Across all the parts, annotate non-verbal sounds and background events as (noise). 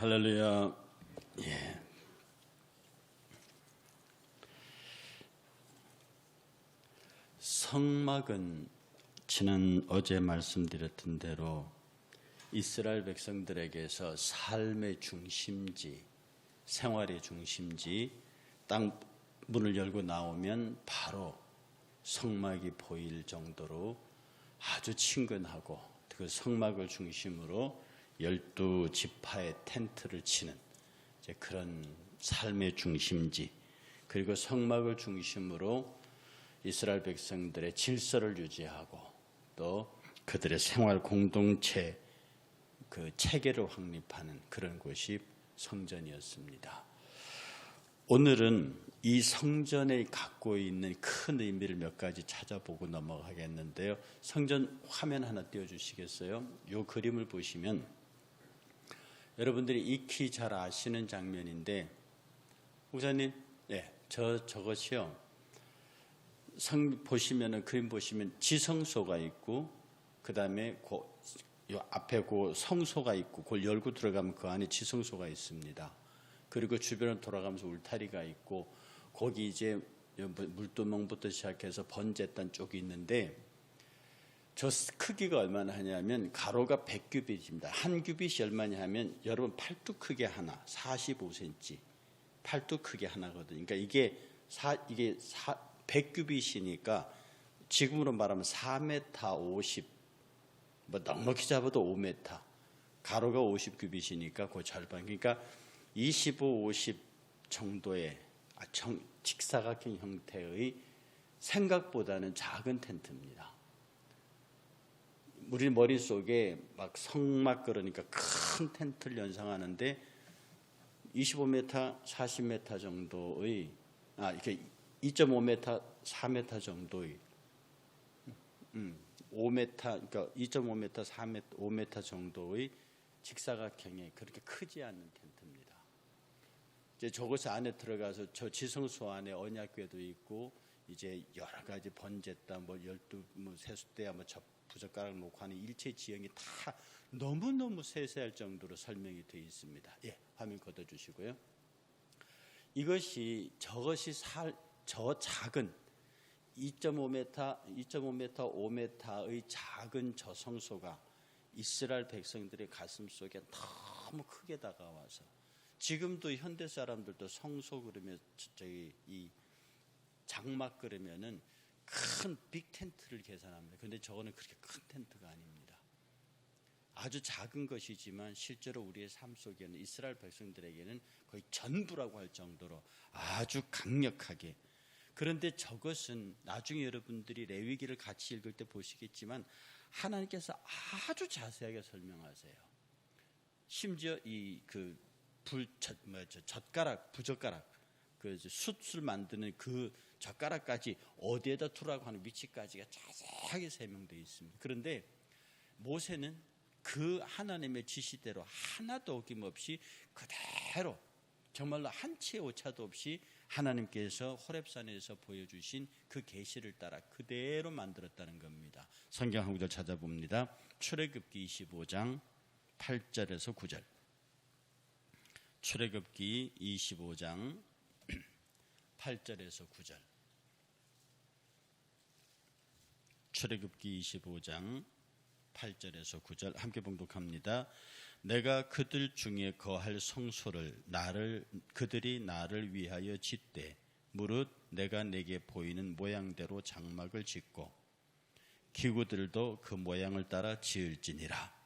할렐루야. 예. 성막은 지난 어제 말씀드렸던 대로 이스라엘 백성들에게서 삶의 중심지, 생활의 중심지, 땅 문을 열고 나오면 바로 성막이 보일 정도로 아주 친근하고 그 성막을 중심으로 열두 지파의 텐트를 치는 그런 삶의 중심지 그리고 성막을 중심으로 이스라엘 백성들의 질서를 유지하고 또 그들의 생활 공동체 그 체계를 확립하는 그런 곳이 성전이었습니다. 오늘은 이 성전에 갖고 있는 큰 의미를 몇 가지 찾아보고 넘어가겠는데요. 성전 화면 하나 띄워주시겠어요? 이 그림을 보시면 여러분들이 익히 잘 아시는 장면인데, 목사님, 네, 저 저것이요. 성 보시면은 그림 보시면 지성소가 있고, 그 다음에 요 앞에 그 성소가 있고, 그걸 열고 들어가면 그 안에 지성소가 있습니다. 그리고 주변을 돌아가면서 울타리가 있고, 거기 이제 물두멍부터 시작해서 번제단 쪽이 있는데 저 크기가 얼마나 하냐면 가로가 100규빗입니다. 한 규빗이 얼마냐 하면 여러분 팔뚝 크게 하나, 45cm. 팔뚝 크게 하나거든요. 그러니까 이게 사, 이게 사, 100규빗이니까 지금으로 말하면 4m 50, 뭐 넉넉히 잡아도 5m. 가로가 50규빗이니까 그 절반. 그러니까 25, 50 정도의 아, 직사각형 형태의 생각보다는 작은 텐트입니다. 우리 머릿속에 막 성막 그러니까 큰 텐트를 연상하는데 25m, 40m 정도의 아 이렇게 2.5m, 4m 정도의 음, 5m 그러니까 2.5m, 4m, 5m 정도의 직사각형의 그렇게 크지 않는 텐트입니다. 이제 저곳 안에 들어가서 저 지성소 안에 언약궤도 있고 이제 여러 가지 번제다 뭐 열두 뭐 세숫대야 뭐 접 부젓가락 놓고 하는 일체 지형이 다 너무너무 세세할 정도로 설명이 되어 있습니다. 예, 화면 걷어 주시고요. 이것이 저것이 살, 저 작은 2.5m, 2.5m, 5m의 작은 저 성소가 이스라엘 백성들의 가슴 속에 너무 크게 다가와서 지금도 현대 사람들도 성소 그러면 저기 이 장막 그러면은 큰 빅 텐트를 계산합니다. 근데 저거는 그렇게 큰 텐트가 아닙니다. 아주 작은 것이지만 실제로 우리의 삶 속에는 이스라엘 백성들에게는 거의 전부라고 할 정도로 아주 강력하게 그런데 저것은 나중에 여러분들이 레위기를 같이 읽을 때 보시겠지만 하나님께서 아주 자세하게 설명하세요. 심지어 이 그 불 젓 뭐죠 젓가락 부젓가락 그 숯을 만드는 그 젓가락까지 어디에다 두라고 하는 위치까지가 자세하게 설명되어 있습니다. 그런데 모세는 그 하나님의 지시대로 하나도 어김없이 그대로 정말로 한 치의 오차도 없이 하나님께서 호렙산에서 보여주신 그 계시를 따라 그대로 만들었다는 겁니다. 성경 한 구절 찾아봅니다. 출애굽기 25장 8절에서 9절. 출애굽기 25장 8절에서 9절. 출애굽기 25장 8절에서 9절 함께 봉독합니다. 내가 그들 중에 거할 성소를 나를 그들이 나를 위하여 짓되 무릇 내가 내게 보이는 모양대로 장막을 짓고 기구들도 그 모양을 따라 지을지니라.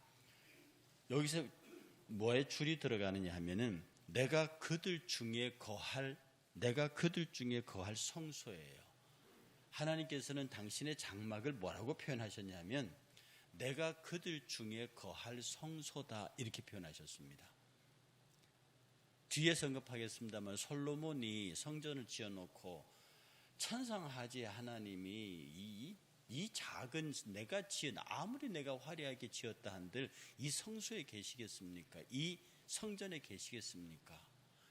여기서 뭐에 줄이 들어가느냐 하면은 내가 그들 중에 거할 내가 그들 중에 거할 성소예요. 하나님께서는 당신의 장막을 뭐라고 표현하셨냐면 내가 그들 중에 거할 성소다 이렇게 표현하셨습니다. 뒤에 성급하겠습니다만 솔로몬이 성전을 지어놓고 천상하지 하나님이 이, 이 작은 내가 지은 아무리 내가 화려하게 지었다 한들 이 성소에 계시겠습니까? 이 성전에 계시겠습니까?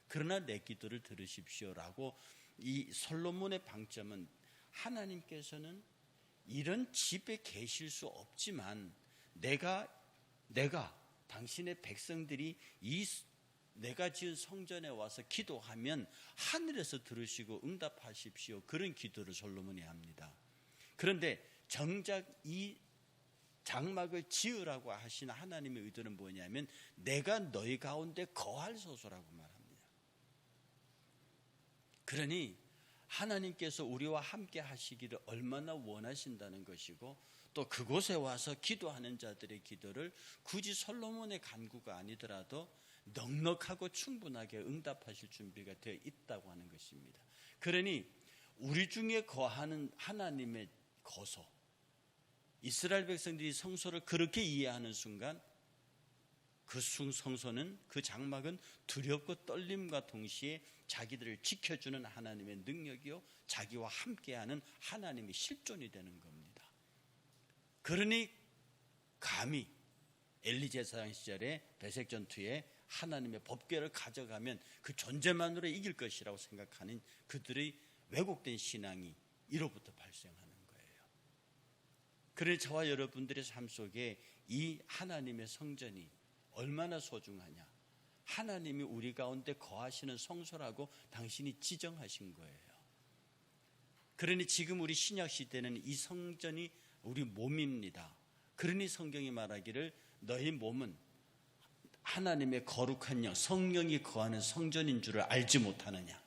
그러나 내 기도를 들으십시오라고 이 솔로몬의 방점은 하나님께서는 이런 집에 계실 수 없지만 내가 내가 당신의 백성들이 이 내가 지은 성전에 와서 기도하면 하늘에서 들으시고 응답하십시오. 그런 기도를 솔로몬이 합니다. 그런데 정작 이 장막을 지으라고 하신 하나님의 의도는 뭐냐면 내가 너희 가운데 거할 소서라고 말합니다. 그러니 하나님께서 우리와 함께 하시기를 얼마나 원하신다는 것이고 또 그곳에 와서 기도하는 자들의 기도를 굳이 솔로몬의 간구가 아니더라도 넉넉하고 충분하게 응답하실 준비가 되어 있다고 하는 것입니다. 그러니 우리 중에 거하는 하나님의 거소 이스라엘 백성들이 성소를 그렇게 이해하는 순간 그 성소는 그 장막은 두렵고 떨림과 동시에 자기들을 지켜주는 하나님의 능력이요 자기와 함께하는 하나님의 실존이 되는 겁니다. 그러니 감히 엘리제 사장 시절에 배색 전투에 하나님의 법궤를 가져가면 그 존재만으로 이길 것이라고 생각하는 그들의 왜곡된 신앙이 이로부터 거예요. 그러니 저와 여러분들의 삶 속에 이 하나님의 성전이 얼마나 소중하냐. 하나님이 우리 가운데 거하시는 성소라고 당신이 지정하신 거예요. 그러니 지금 우리 신약 시대는 이 성전이 우리 몸입니다. 그러니 성경이 말하기를 너희 몸은 하나님의 거룩한 영, 성령이 거하는 성전인 줄을 알지 못하느냐.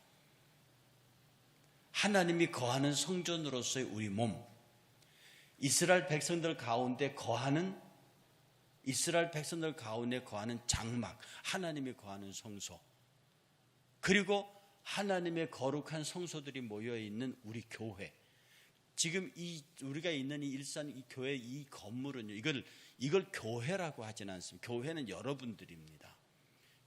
하나님이 거하는 성전으로서의 우리 몸, 이스라엘 백성들 가운데 거하는 이스라엘 백성들 가운데 거하는 장막, 하나님이 거하는 성소, 그리고 하나님의 거룩한 성소들이 모여 있는 우리 교회. 지금 이 우리가 있는 이 일산 이 교회 이 건물은요. 이걸 이걸 교회라고 하지는 않습니다. 교회는 여러분들입니다.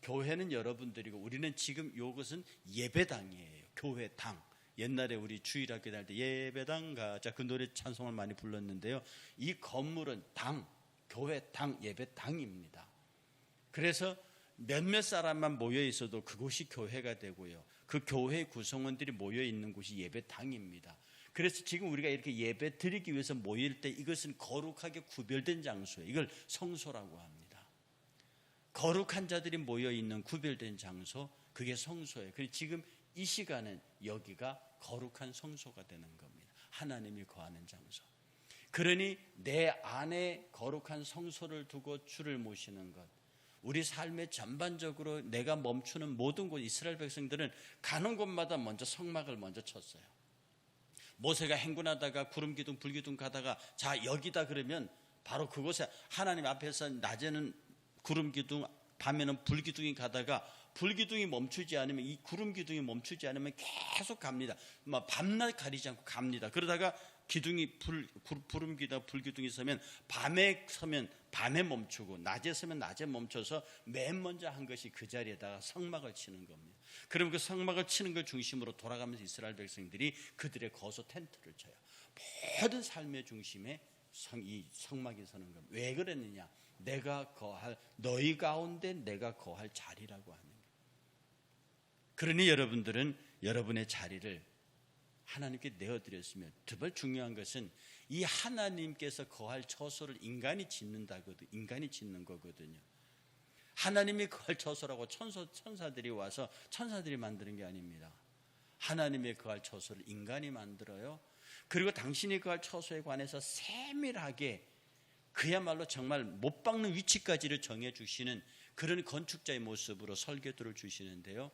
교회는 여러분들이고 우리는 지금 이것은 예배당이에요. 교회당. 옛날에 우리 주일학교 다닐 때 예배당 가자 그 노래 찬송을 많이 불렀는데요. 이 건물은 당, 교회당, 예배당입니다. 그래서 몇몇 사람만 모여 있어도 그곳이 교회가 되고요. 그 교회 구성원들이 모여 있는 곳이 예배당입니다. 그래서 지금 우리가 이렇게 예배 드리기 위해서 모일 때 이것은 거룩하게 구별된 장소예요. 이걸 성소라고 합니다. 거룩한 자들이 모여 있는 구별된 장소, 그게 성소예요. 그리고 지금 이 시간은 여기가 거룩한 성소가 되는 겁니다. 하나님이 거하는 장소. 그러니 내 안에 거룩한 성소를 두고 주를 모시는 것. 우리 삶의 전반적으로 내가 멈추는 모든 곳 이스라엘 백성들은 가는 곳마다 먼저 성막을 먼저 쳤어요. 모세가 행군하다가 구름 기둥 불 기둥 가다가 자 여기다 그러면 바로 그곳에 하나님 앞에서 낮에는 구름 기둥 밤에는 불 기둥이 가다가 불 기둥이 멈추지 않으면 이 구름 기둥이 멈추지 않으면 계속 갑니다. 막 밤낮 가리지 않고 갑니다. 그러다가 기둥이 불 구름 기다 불 기둥이 서면 밤에 서면 밤에 멈추고 낮에 서면 낮에 멈춰서 맨 먼저 한 것이 그 자리에다가 성막을 치는 겁니다. 그럼 그 성막을 치는 걸 중심으로 돌아가면서 이스라엘 백성들이 그들의 거소 텐트를 쳐요. 모든 삶의 중심에 성, 이 성막이 서는 겁니다. 왜 그랬느냐? 내가 거할 너희 가운데 내가 거할 자리라고 하는. 그러니 여러분들은 여러분의 자리를 하나님께 내어드렸으면 두번 중요한 것은 이 하나님께서 거할 처소를 인간이 짓는다거든 인간이 짓는 거거든요. 하나님이 거할 처소라고 천사, 천사들이 와서 천사들이 만드는 게 아닙니다. 하나님의 거할 처소를 인간이 만들어요. 그리고 당신이 거할 처소에 관해서 세밀하게 그야말로 정말 못 박는 위치까지를 정해 주시는 그런 건축자의 모습으로 설계도를 주시는데요.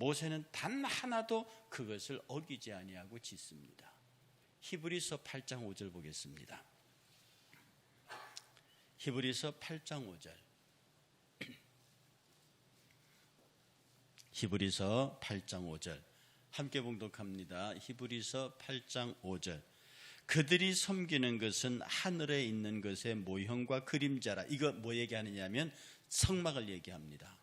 모세는 단 하나도 그것을 어기지 아니하고 짓습니다. 히브리서 8장 5절 보겠습니다. 히브리서 8장 5절. (clears throat) 히브리서 8장 5절. 함께 봉독합니다. 히브리서 8장 5절. 그들이 섬기는 것은 하늘에 있는 것의 모형과 그림자라. 이거 뭐 얘기하느냐면 성막을 얘기합니다.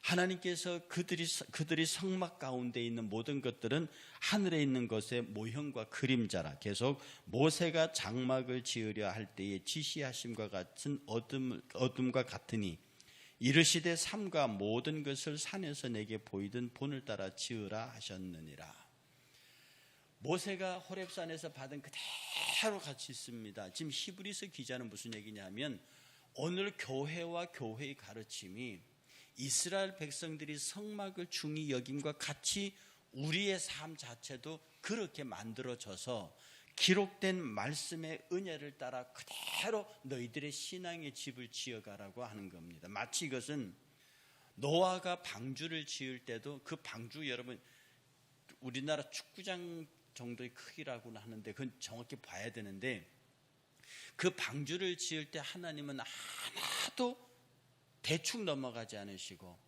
하나님께서 그들이 그들이 성막 가운데 있는 모든 것들은 하늘에 있는 것의 모형과 그림자라. 계속 모세가 장막을 지으려 할 때에 지시하심과 같은 어둠 어둠과 같으니 이르시되 삼가 모든 것을 산에서 내게 보이던 본을 따라 지으라 하셨느니라. 모세가 호렙산에서 받은 그대로 같이 있습니다. 지금 히브리서 기자는 무슨 얘기냐면 오늘 교회와 교회의 가르침이 이스라엘 백성들이 성막을 중히 여김과 같이 우리의 삶 자체도 그렇게 만들어져서 기록된 말씀의 은혜를 따라 그대로 너희들의 신앙의 집을 지어가라고 하는 겁니다. 마치 이것은 노아가 방주를 지을 때도 그 방주 여러분 우리나라 축구장 정도의 크기라고는 하는데 그건 정확히 봐야 되는데 그 방주를 지을 때 하나님은 하나도 대충 넘어가지 않으시고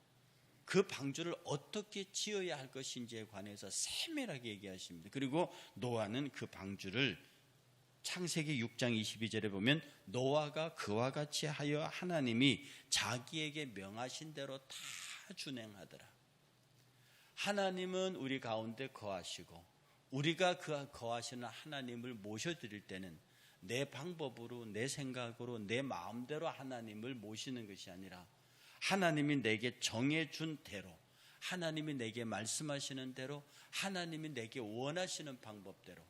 그 방주를 어떻게 지어야 할 것인지에 관해서 세밀하게 얘기하십니다. 그리고 노아는 그 방주를 창세기 6장 22절에 보면 노아가 그와 같이 하여 하나님이 자기에게 명하신 대로 다 준행하더라. 하나님은 우리 가운데 거하시고 우리가 그 거하시는 하나님을 모셔드릴 때는 내 방법으로 내 생각으로 내 마음대로 하나님을 모시는 것이 아니라 하나님이 내게 정해준 대로 하나님이 내게 말씀하시는 대로 하나님이 내게 원하시는 방법대로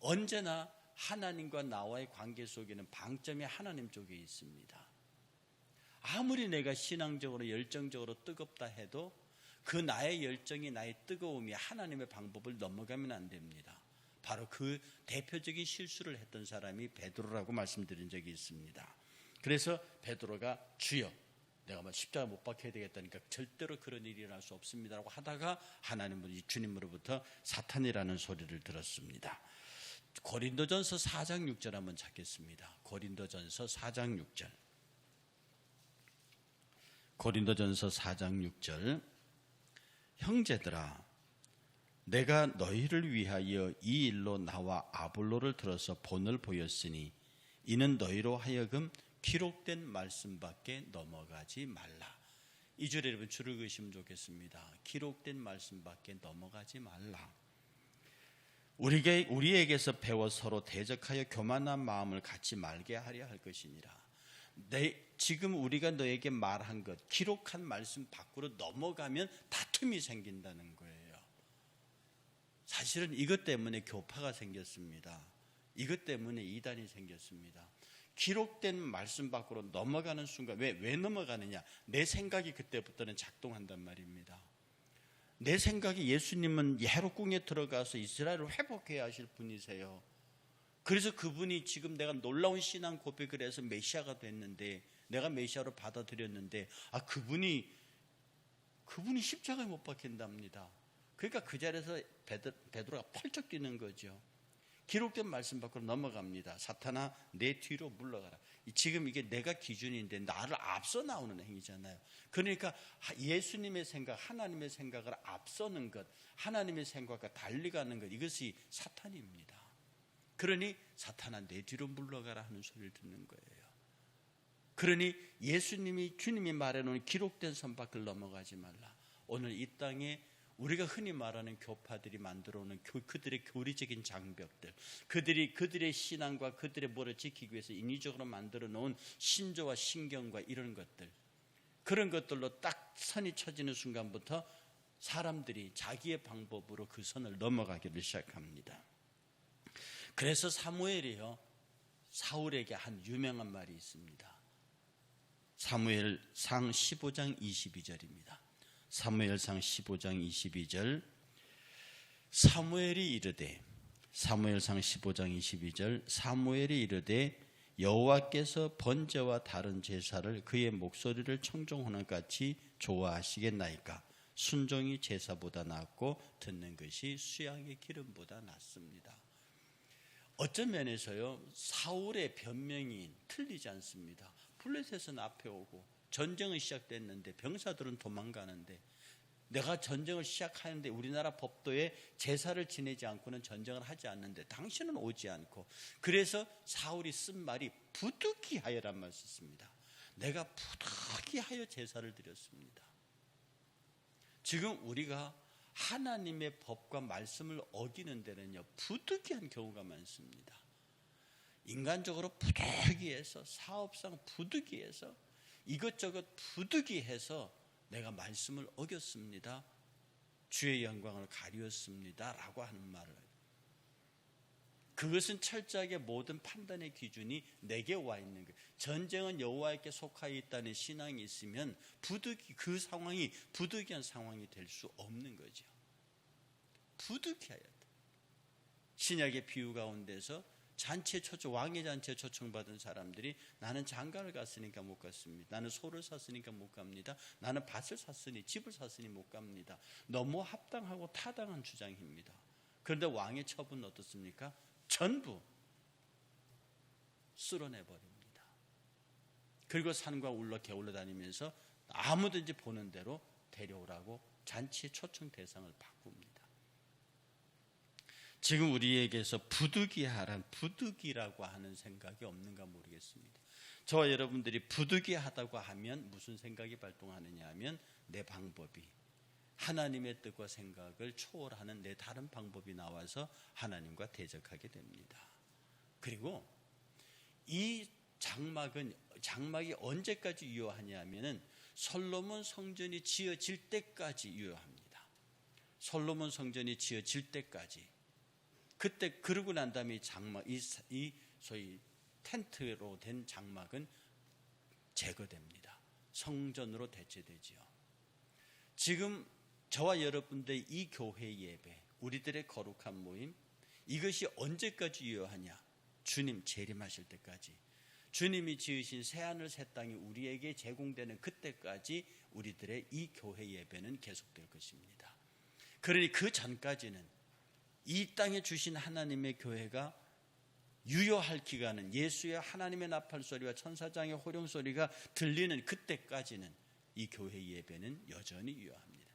언제나 하나님과 나와의 관계 속에는 방점이 하나님 쪽에 있습니다. 아무리 내가 신앙적으로 열정적으로 뜨겁다 해도 그 나의 열정이 나의 뜨거움이 하나님의 방법을 넘어가면 안 됩니다. 바로 그 대표적인 실수를 했던 사람이 베드로라고 말씀드린 적이 있습니다. 그래서 베드로가 주여 내가 뭐 십자가 못 박혀야 되겠다니까 절대로 그런 일이 일어날 수 없습니다라고 하다가 하나님은 주님으로부터 사탄이라는 소리를 들었습니다. 고린도전서 4장 6절 한번 찾겠습니다. 고린도전서 4장 6절. 고린도전서 4장 6절. 형제들아 내가 너희를 위하여 이 일로 나와 아볼로를 들어서 본을 보였으니 이는 너희로 하여금 기록된 말씀밖에 넘어가지 말라. 이 줄에 여러분 줄을 그으시면 좋겠습니다. 기록된 말씀밖에 넘어가지 말라. 우리게, 우리에게서 배워 서로 대적하여 교만한 마음을 갖지 말게 하려 할 것이니라. 내, 지금 우리가 너에게 말한 것, 기록한 말씀 밖으로 넘어가면 다툼이 생긴다는 거예요. 사실은 이것 때문에 교파가 생겼습니다. 이것 때문에 이단이 생겼습니다. 기록된 말씀 밖으로 넘어가는 순간, 왜, 왜 넘어가느냐? 내 생각이 그때부터는 작동한단 말입니다. 내 생각이 예수님은 예로궁에 들어가서 이스라엘을 회복해야 하실 분이세요. 그래서 그분이 지금 내가 놀라운 신앙 고백을 해서 메시아가 됐는데 내가 메시아로 받아들였는데 아 그분이 그분이 십자가에 못 박힌답니다. 그러니까 그 자리에서 베드, 베드로가 펄쩍 뛰는 거죠. 기록된 말씀 밖으로 넘어갑니다. 사탄아 내 뒤로 물러가라. 지금 이게 내가 기준인데 나를 앞서 나오는 행위잖아요. 그러니까 예수님의 생각, 하나님의 생각을 앞서는 것, 하나님의 생각과 달리 가는 것 이것이 사탄입니다. 그러니 사탄아 내 뒤로 물러가라 하는 소리를 듣는 거예요. 그러니 예수님이 주님이 말해 놓은 기록된 선 밖을 넘어가지 말라. 오늘 이 땅에 우리가 흔히 말하는 교파들이 만들어 오는 그들의 교리적인 장벽들, 그들이 그들의 신앙과 그들의 뭐를 지키기 위해서 인위적으로 만들어 놓은 신조와 신경과 이런 것들, 그런 것들로 딱 선이 쳐지는 순간부터 사람들이 자기의 방법으로 그 선을 넘어가기를 시작합니다. 그래서 사무엘이요 사울에게 한 유명한 말이 있습니다. 사무엘 상 15장 22절입니다. 사무엘상 15장 22절 사무엘이 이르되 사무엘상 15장 22절 사무엘이 이르되 여호와께서 번제와 다른 제사를 그의 목소리를 청종하는 같이 좋아하시겠나이까 순종이 제사보다 낫고 듣는 것이 수양의 기름보다 낫습니다. 어떤 면에서요 사울의 변명이 틀리지 않습니다. 블레셋은 앞에 오고 전쟁은 시작됐는데 병사들은 도망가는데 내가 전쟁을 시작하는데 우리나라 법도에 제사를 지내지 않고는 전쟁을 하지 않는데 당신은 오지 않고 그래서 사울이 쓴 말이 부득이하여란 말 썼습니다. 내가 부득이하여 제사를 드렸습니다. 지금 우리가 하나님의 법과 말씀을 어기는 데는요 부득이한 경우가 많습니다. 인간적으로 부득이해서 사업상 부득이해서 이것저것 부득이해서 내가 말씀을 어겼습니다. 주의 영광을 가리웠습니다. 라고 하는 말을 그것은 철저하게 모든 판단의 기준이 내게 와 있는 거예요. 전쟁은 여호와에게 속하여 있다는 신앙이 있으면 부득이 그 상황이 부득이한 상황이 될 수 없는 거죠. 부득이해야 돼. 신약의 비유 가운데서 잔치에 초청 왕의 잔치에 초청받은 사람들이 나는 장가를 갔으니까 못 갔습니다. 나는 소를 샀으니까 못 갑니다. 나는 밭을 샀으니 집을 샀으니 못 갑니다. 너무 합당하고 타당한 주장입니다. 그런데 왕의 처분은 어떻습니까? 전부 쓸어내 버립니다. 그리고 산과 울러 게을러 다니면서 아무든지 보는 대로 데려오라고 잔치의 초청 대상을 바꿉니다. 지금 우리에게서 부득이하란 부득이라고 하는 생각이 없는가 모르겠습니다. 저와 여러분들이 부득이하다고 하면 무슨 생각이 발동하느냐 하면 내 방법이 하나님의 뜻과 생각을 초월하는 내 다른 방법이 나와서 하나님과 대적하게 됩니다. 그리고 이 장막은 장막이 언제까지 유효하냐 하면은 솔로몬 성전이 지어질 때까지 유효합니다. 솔로몬 성전이 지어질 때까지 그때 그러고 난 다음에 이 장막 이, 이 소위 텐트로 된 장막은 제거됩니다. 성전으로 대체되지요. 지금 저와 여러분들 이 교회 예배, 우리들의 거룩한 모임 이것이 언제까지 유효하냐? 주님 재림하실 때까지. 주님이 지으신 새 하늘 새 땅이 우리에게 제공되는 그때까지 우리들의 이 교회 예배는 계속될 것입니다. 그러니 그 전까지는 이 땅에 주신 하나님의 교회가 유효할 기간은 예수의 하나님의 나팔 소리와 천사장의 호령 소리가 들리는 그때까지는 이 교회 예배는 여전히 유효합니다.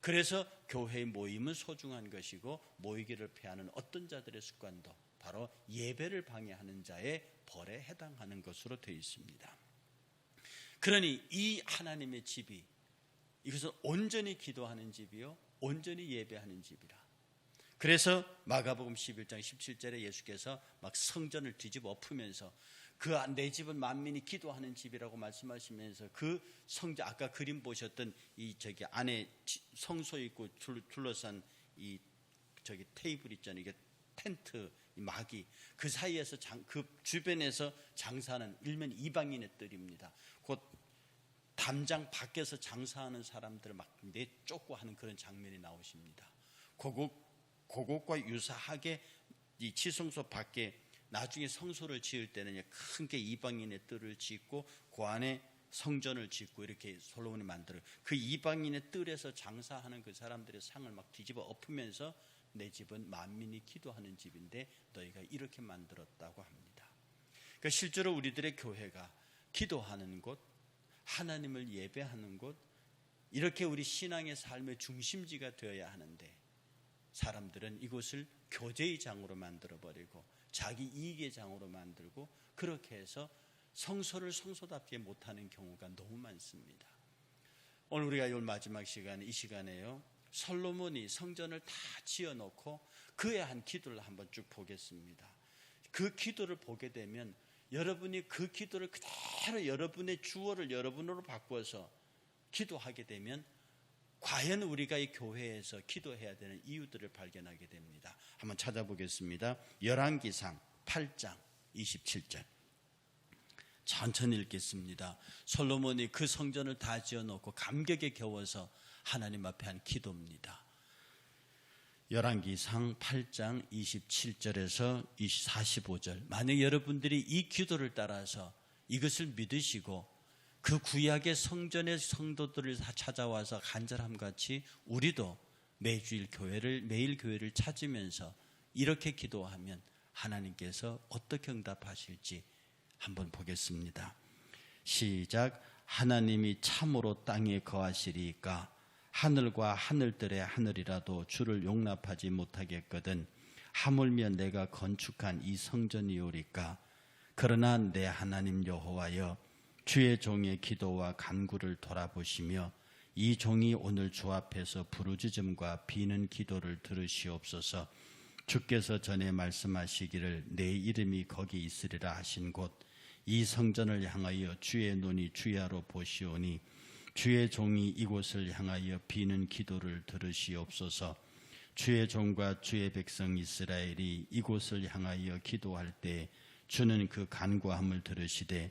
그래서 교회 모임은 소중한 것이고 모이기를 피하는 어떤 자들의 습관도 바로 예배를 방해하는 자의 벌에 해당하는 것으로 되어 있습니다. 그러니 이 하나님의 집이 이것은 온전히 기도하는 집이요 온전히 예배하는 집이라. 그래서 마가복음 11장 17절에 예수께서 막 성전을 뒤집어 엎으면서 그 내 집은 만민이 기도하는 집이라고 말씀하시면서 그 성전 아까 그림 보셨던 이 저기 안에 성소 있고 둘러싼 이 저기 테이블 있잖아요. 이게 텐트 막이 그 사이에서 장, 그 주변에서 장사하는 일면 이방인의 뜰입니다. 곧 담장 밖에서 장사하는 사람들을 막 내쫓고 하는 그런 장면이 나오십니다. 고국 그것과 유사하게 이 치성소 밖에 나중에 성소를 지을 때는 큰 게 이방인의 뜰을 짓고 그 안에 성전을 짓고 이렇게 솔로몬이 만들어 그 이방인의 뜰에서 장사하는 그 사람들의 상을 막 뒤집어 엎으면서 내 집은 만민이 기도하는 집인데 너희가 이렇게 만들었다고 합니다. 그러니까 실제로 우리들의 교회가 기도하는 곳, 하나님을 예배하는 곳, 이렇게 우리 신앙의 삶의 중심지가 되어야 하는데 사람들은 이곳을 교제의 장으로 만들어 버리고 자기 이익의 장으로 만들고 그렇게 해서 성소를 성소답게 못하는 경우가 너무 많습니다. 오늘 우리가 이 마지막 시간 이 시간에요. 솔로몬이 성전을 다 지어놓고 그의 한 기도를 한번 쭉 보겠습니다. 그 기도를 보게 되면 여러분이 그 기도를 그대로 여러분의 주어를 여러분으로 바꿔서 기도하게 되면 과연 우리가 이 교회에서 기도해야 되는 이유들을 발견하게 됩니다. 한번 찾아보겠습니다. 열왕기상 8장 27절. 천천히 읽겠습니다. 솔로몬이 그 성전을 다 지어놓고 감격에 겨워서 하나님 앞에 한 기도입니다. 열왕기상 8장 27절에서 45절. 만약 여러분들이 이 기도를 따라서 이것을 믿으시고 그 구약의 성전의 성도들을 찾아와서 간절함 같이 우리도 매주일 교회를 매일 교회를 찾으면서 이렇게 기도하면 하나님께서 어떻게 응답하실지 한번 보겠습니다. 시작. 하나님이 참으로 땅에 거하시리까? 하늘과 하늘들의 하늘이라도 주를 용납하지 못하겠거든 하물며 내가 건축한 이 성전이오리까? 그러나 내 하나님 여호와여 주의 종의 기도와 간구를 돌아보시며 이 종이 오늘 주 앞에서 부르짖음과 비는 기도를 들으시옵소서. 주께서 전에 말씀하시기를 내 이름이 거기 있으리라 하신 곳 이 성전을 향하여 주의 눈이 주야로 보시오니 주의 종이 이곳을 향하여 비는 기도를 들으시옵소서. 주의 종과 주의 백성 이스라엘이 이곳을 향하여 기도할 때 주는 그 간구함을 들으시되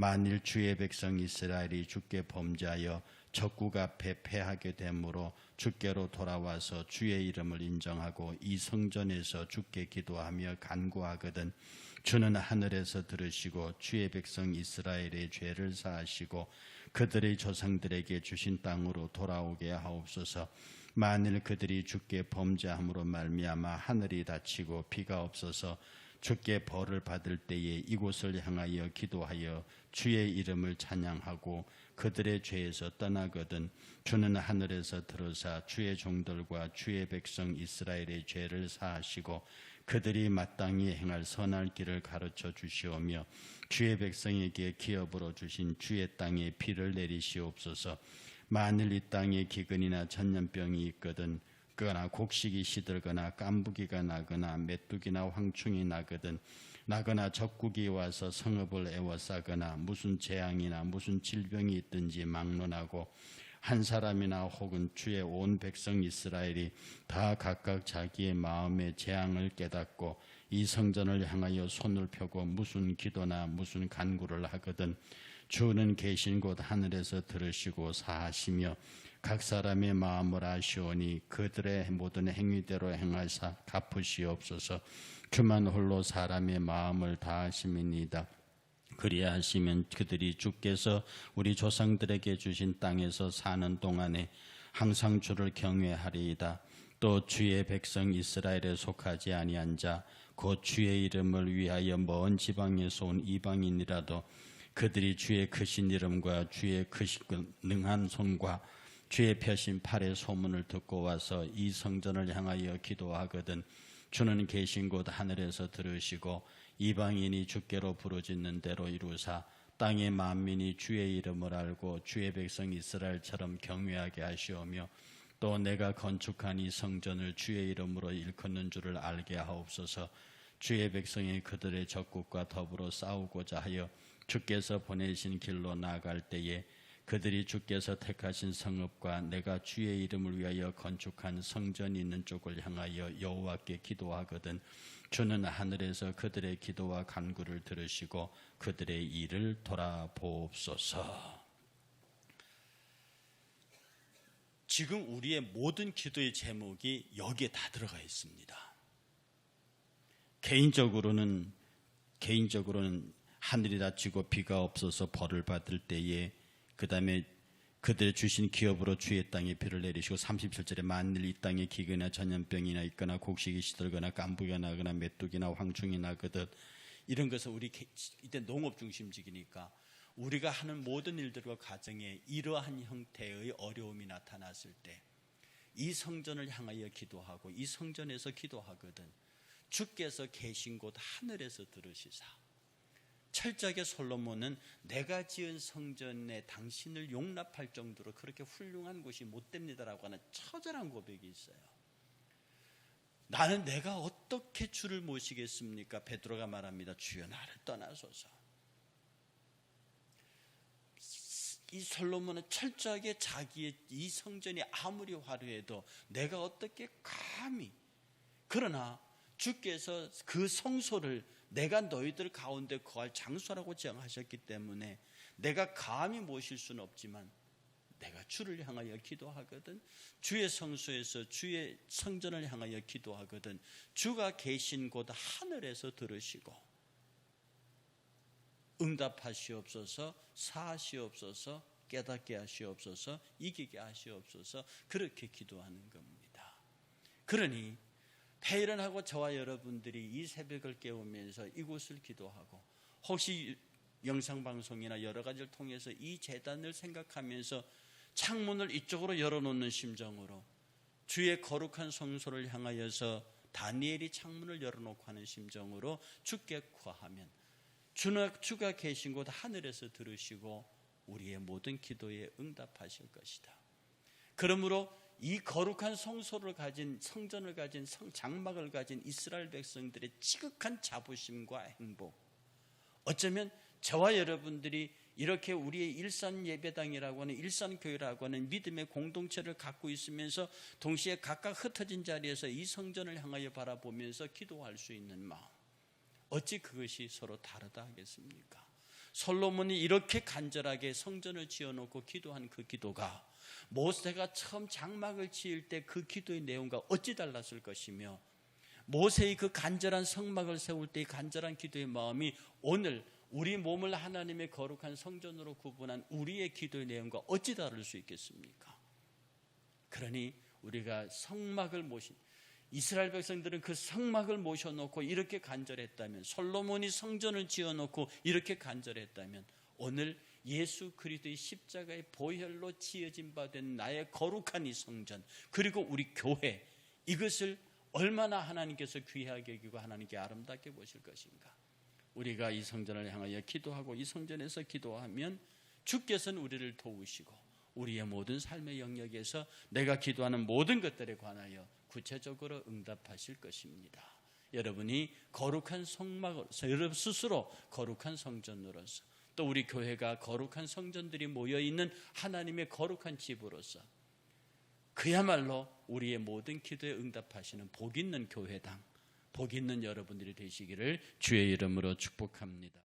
만일 주의 백성 이스라엘이 주께 범죄하여 적국 앞에 패하게 되므로 주께로 돌아와서 주의 이름을 인정하고 이 성전에서 주께 기도하며 간구하거든 주는 하늘에서 들으시고 주의 백성 이스라엘의 죄를 사하시고 그들의 조상들에게 주신 땅으로 돌아오게 하옵소서. 만일 그들이 주께 범죄함으로 말미암아 하늘이 닫히고 비가 없어서 주께 벌을 받을 때에 이곳을 향하여 기도하여 주의 이름을 찬양하고 그들의 죄에서 떠나거든 주는 하늘에서 들으사 주의 종들과 주의 백성 이스라엘의 죄를 사하시고 그들이 마땅히 행할 선할 길을 가르쳐 주시오며 주의 백성에게 기업으로 주신 주의 땅에 비를 내리시옵소서. 만일 이 땅에 기근이나 전염병이 있거든 거나 곡식이 시들거나 깐부기가 나거나 메뚜기나 황충이 나거든 나거나 적국이 와서 성읍을 애워싸거나 무슨 재앙이나 무슨 질병이 있든지 막론하고 한 사람이나 혹은 주의 온 백성 이스라엘이 다 각각 자기의 마음의 재앙을 깨닫고 이 성전을 향하여 손을 펴고 무슨 기도나 무슨 간구를 하거든 주는 계신 곳 하늘에서 들으시고 사하시며 각 사람의 마음을 아시오니 그들의 모든 행위대로 행하사 갚으시옵소서 주만 홀로 사람의 마음을 다하심이니이다. 그리하시면 그들이 주께서 우리 조상들에게 주신 땅에서 사는 동안에 항상 주를 경외하리이다. 또 주의 백성 이스라엘에 속하지 아니한 자, 곧 주의 이름을 위하여 먼 지방에서 온 이방인이라도 그들이 주의 크신 이름과 주의 크신 능한 손과 주의 펴신 팔의 소문을 듣고 와서 이 성전을 향하여 기도하거든 주는 계신 곳 하늘에서 들으시고 이방인이 주께로 부르짖는 대로 이루사 땅의 만민이 주의 이름을 알고 주의 백성 이스라엘처럼 경외하게 하시오며 또 내가 건축한 이 성전을 주의 이름으로 일컫는 줄을 알게 하옵소서 주의 백성이 그들의 적국과 더불어 싸우고자 하여 주께서 보내신 길로 나아갈 때에 그들이 주께서 택하신 성읍과 내가 주의 이름을 위하여 건축한 성전이 있는 쪽을 향하여 여호와께 기도하거든 주는 하늘에서 그들의 기도와 간구를 들으시고 그들의 일을 돌아보옵소서. 지금 우리의 모든 기도의 제목이 여기에 다 들어가 있습니다. 개인적으로는 개인적으로는 하늘이 닫히고 비가 없어서 벌을 받을 때에 그 다음에 그들 주신 기업으로 주의 땅에 비를 내리시고 37절에 만일 이 땅에 기근이나 전염병이나 있거나 곡식이 시들거나 깐부기가 나거나 메뚜기나 황충이 나거든 이런 것은 우리 이때 농업 중심직이니까 우리가 하는 모든 일들과 가정에 이러한 형태의 어려움이 나타났을 때 이 성전을 향하여 기도하고 이 성전에서 기도하거든 주께서 계신 곳 하늘에서 들으시사 철저하게 솔로몬은 내가 지은 성전에 당신을 용납할 정도로 그렇게 훌륭한 곳이 못 됩니다라고 하는 처절한 고백이 있어요. 나는 내가 어떻게 주를 모시겠습니까? 베드로가 말합니다. 주여 나를 떠나소서. 이 솔로몬은 철저하게 자기의 이 성전이 아무리 화려해도 내가 어떻게 감히 그러나 주께서 그 성소를 내가 너희들 가운데 거할 장소라고 정하셨기 때문에 내가 감히 모실 수는 없지만 내가 주를 향하여 기도하거든 주의 성소에서 주의 성전을 향하여 기도하거든 주가 계신 곳 하늘에서 들으시고 응답하시옵소서 사하시옵소서 깨닫게 하시옵소서 이기게 하시옵소서 그렇게 기도하는 겁니다. 그러니 폐일은하고 저와 여러분들이 이 새벽을 깨우면서 이곳을 기도하고 혹시 영상방송이나 여러 가지를 통해서 이 재단을 생각하면서 창문을 이쪽으로 열어놓는 심정으로 주의 거룩한 성소를 향하여서 다니엘이 창문을 열어놓고 하는 심정으로 주께 구하면 주나 주가 계신 곳 하늘에서 들으시고 우리의 모든 기도에 응답하실 것이다. 그러므로 이 거룩한 성소를 가진 성전을 가진 성 장막을 가진 이스라엘 백성들의 지극한 자부심과 행복. 어쩌면 저와 여러분들이 이렇게 우리의 일산 예배당이라고 하는 일산 교회라고 하는 믿음의 공동체를 갖고 있으면서 동시에 각각 흩어진 자리에서 이 성전을 향하여 바라보면서 기도할 수 있는 마음. 어찌 그것이 서로 다르다 하겠습니까? 솔로몬이 이렇게 간절하게 성전을 지어놓고 기도한 그 기도가 모세가 처음 장막을 지을 때 그 기도의 내용과 어찌 달랐을 것이며 모세의 그 간절한 성막을 세울 때의 간절한 기도의 마음이 오늘 우리 몸을 하나님의 거룩한 성전으로 구분한 우리의 기도의 내용과 어찌 다를 수 있겠습니까? 그러니 우리가 성막을 모신 이스라엘 백성들은 그 성막을 모셔놓고 이렇게 간절했다면 솔로몬이 성전을 지어놓고 이렇게 간절했다면 오늘 예수 그리스도의 십자가의 보혈로 지어진 바 된 나의 거룩한 이 성전 그리고 우리 교회 이것을 얼마나 하나님께서 귀하게 여기고 하나님께 아름답게 보실 것인가. 우리가 이 성전을 향하여 기도하고 이 성전에서 기도하면 주께서는 우리를 도우시고 우리의 모든 삶의 영역에서 내가 기도하는 모든 것들에 관하여 구체적으로 응답하실 것입니다. 여러분이 거룩한 성막으로서 여러분 스스로 거룩한 성전으로서 또 우리 교회가 거룩한 성전들이 모여 있는 하나님의 거룩한 집으로서 그야말로 우리의 모든 기도에 응답하시는 복 있는 교회당, 복 있는 여러분들이 되시기를 주의 이름으로 축복합니다.